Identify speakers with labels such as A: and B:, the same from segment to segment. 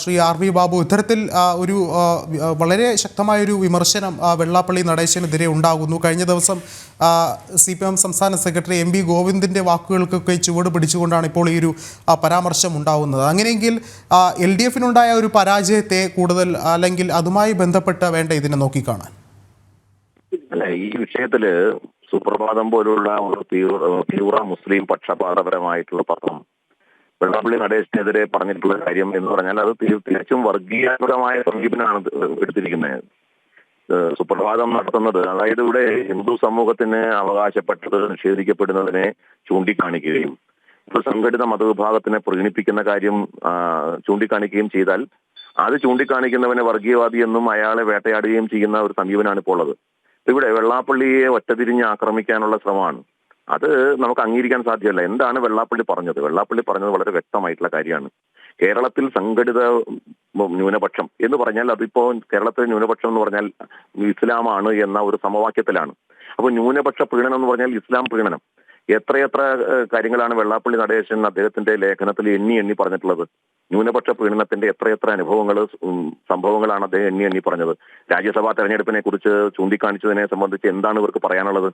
A: Shri R V Babu ഇത്തരത്തിൽ ഒരു വളരെ ശക്തമായൊരു വിമർശനം വെള്ളാപ്പള്ളി നടേശനെതിരെ ഉണ്ടാകുന്നു. കഴിഞ്ഞ ദിവസം സി പി എം സംസ്ഥാന സെക്രട്ടറി എം വി ഗോവിന്ദിന്റെ വാക്കുകൾക്കൊക്കെ ചുവട് പിടിച്ചുകൊണ്ടാണ് ഇപ്പോൾ ഈ ഒരു പരാമർശം ഉണ്ടാകുന്നത്. അങ്ങനെയെങ്കിൽ എൽ ഡി എഫിനുണ്ടായ ഒരു പരാജയത്തെ കൂടുതൽ അല്ലെങ്കിൽ അതുമായി ബന്ധപ്പെട്ട് വേണ്ട ഇതിനെ നോക്കിക്കാണാൻ.
B: അല്ല ഈ വിഷയത്തിൽ സുപ്രഭാതം പോലുള്ള ഒരു തീവ്ര തീവ്ര മുസ്ലിം പക്ഷപാതപരമായിട്ടുള്ള പത്രം വെള്ളാപ്പള്ളി നടേശനെതിരെ പറഞ്ഞിട്ടുള്ള കാര്യം എന്ന് പറഞ്ഞാൽ അത് തികച്ചും വർഗീയപരമായ സമീപനമാണ് എടുത്തിരിക്കുന്നത്. സുപ്രഭാതം നടത്തുന്നത്. അതായത് ഇവിടെ ഹിന്ദു സമൂഹത്തിന് അവകാശപ്പെട്ടത് നിഷേധിക്കപ്പെടുന്നതിനെ ചൂണ്ടിക്കാണിക്കുകയും ഒരു സംഘടിത മതവിഭാഗത്തിനെ പ്രീണിപ്പിക്കുന്ന കാര്യം ചൂണ്ടിക്കാണിക്കുകയും ചെയ്താൽ അത് ചൂണ്ടിക്കാണിക്കുന്നവനെ വർഗീയവാദി എന്നും അയാളെ വേട്ടയാടുകയും ചെയ്യുന്ന ഒരു സമീപനമാണ് ഇപ്പോൾ ഉള്ളത് ഇവിടെ വെള്ളാപ്പള്ളിയെ ഒറ്റതിരിഞ്ഞ് ആക്രമിക്കാനുള്ള ശ്രമമാണ്. അത് നമുക്ക് അംഗീകരിക്കാൻ സാധ്യമല്ല. എന്താണ് വെള്ളാപ്പള്ളി പറഞ്ഞത്? വെള്ളാപ്പള്ളി പറഞ്ഞത് വളരെ വ്യക്തമായിട്ടുള്ള കാര്യമാണ്. കേരളത്തിൽ സംഘടിത ന്യൂനപക്ഷം എന്ന് പറഞ്ഞാൽ അതിപ്പോ കേരളത്തിലെ ന്യൂനപക്ഷം എന്ന് പറഞ്ഞാൽ ഇസ്ലാമാണ് എന്ന ഒരു സമവാക്യത്തിലാണ്. അപ്പൊ ന്യൂനപക്ഷ പ്രീണനം എന്ന് പറഞ്ഞാൽ ഇസ്ലാം പ്രീണനം എത്രയെത്ര കാര്യങ്ങളാണ് വെള്ളാപ്പള്ളി നടേശൻ അദ്ദേഹത്തിന്റെ ലേഖനത്തിൽ എണ്ണി എണ്ണി പറഞ്ഞിട്ടുള്ളത്? ന്യൂനപക്ഷ പ്രീണനത്തിന്റെ എത്രയെത്ര അനുഭവങ്ങൾ സംഭവങ്ങളാണ് അദ്ദേഹം എണ്ണി എണ്ണി പറഞ്ഞത്? രാജ്യസഭാ തെരഞ്ഞെടുപ്പിനെ കുറിച്ച് ചൂണ്ടിക്കാണിച്ചതിനെ സംബന്ധിച്ച് എന്താണ് ഇവർക്ക് പറയാനുള്ളത്?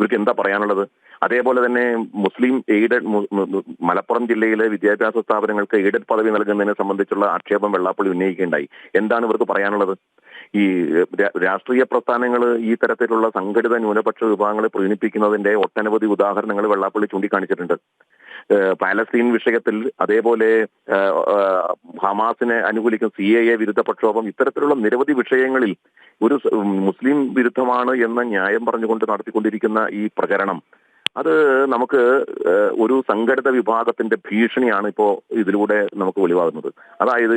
B: ഇവർക്ക് എന്താ പറയാനുള്ളത്? അതേപോലെ തന്നെ മുസ്ലിം എയ്ഡഡ് മലപ്പുറം ജില്ലയിലെ വിദ്യാഭ്യാസ സ്ഥാപനങ്ങൾക്ക് എയ്ഡഡ് പദവി നൽകുന്നതിനെ സംബന്ധിച്ചുള്ള ആക്ഷേപം വെള്ളാപ്പള്ളി ഉന്നയിക്കുകയുണ്ടായി. എന്താണ് ഇവർക്ക് പറയാനുള്ളത്? ഈ രാഷ്ട്രീയ പ്രസ്ഥാനങ്ങൾ ഈ തരത്തിലുള്ള സംഘടിത ന്യൂനപക്ഷ വിഭാഗങ്ങളെ പ്രീണിപ്പിക്കുന്നതിന്റെ ഒട്ടനവധി ഉദാഹരണങ്ങൾ വെള്ളാപ്പള്ളി ചൂണ്ടിക്കാണിച്ചിട്ടുണ്ട്. പാലസ്തീൻ വിഷയത്തിൽ അതേപോലെ ഹമാസിനെ അനുകൂലിക്കുന്ന സി എ എ വിരുദ്ധ പ്രക്ഷോഭം ഇത്തരത്തിലുള്ള നിരവധി വിഷയങ്ങളിൽ ഒരു മുസ്ലിം വിരുദ്ധമാണ് എന്ന ന്യായം പറഞ്ഞുകൊണ്ട് നടത്തിക്കൊണ്ടിരിക്കുന്ന ഈ പ്രചരണം. അത് നമുക്ക് ഒരു സംഘടിത വിഭാഗത്തിന്റെ ഭീഷണിയാണ് ഇപ്പോ ഇതിലൂടെ നമുക്ക് വെളിവാകുന്നത്. അതായത്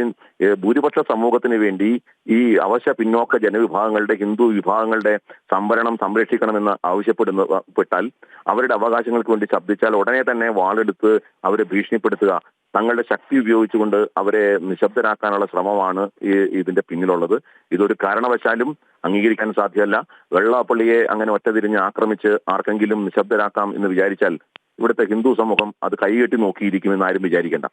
B: ഭൂരിപക്ഷ സമൂഹത്തിന് വേണ്ടി ഈ അവശ്യ പിന്നോക്ക ജനവിഭാഗങ്ങളുടെ ഹിന്ദു വിഭാഗങ്ങളുടെ സംവരണം സംരക്ഷിക്കണമെന്ന് ആവശ്യപ്പെടുന്ന പെട്ടാൽ അവരുടെ അവകാശങ്ങൾക്ക് വേണ്ടി ശബ്ദിച്ചാൽ ഉടനെ തന്നെ വാളെടുത്ത് അവരെ ഭീഷണിപ്പെടുത്തുക. തങ്ങളുടെ ശക്തി ഉപയോഗിച്ചുകൊണ്ട് അവരെ നിശബ്ദരാക്കാനുള്ള ശ്രമമാണ് ഈ ഇതിന്റെ പിന്നിലുള്ളത്. ഇതൊരു കാരണവശാലും അംഗീകരിക്കാൻ സാധ്യമല്ല. വെള്ളാപ്പള്ളിയെ അങ്ങനെ ഒറ്റതിരിഞ്ഞ് ആക്രമിച്ച് ആർക്കെങ്കിലും നിശബ്ദരാക്കാം എന്ന് വിചാരിച്ചാൽ ഇവിടുത്തെ ഹിന്ദു സമൂഹം അത് കൈകെട്ടി നോക്കിയിരിക്കുമെന്ന് ആരും വിചാരിക്കേണ്ട.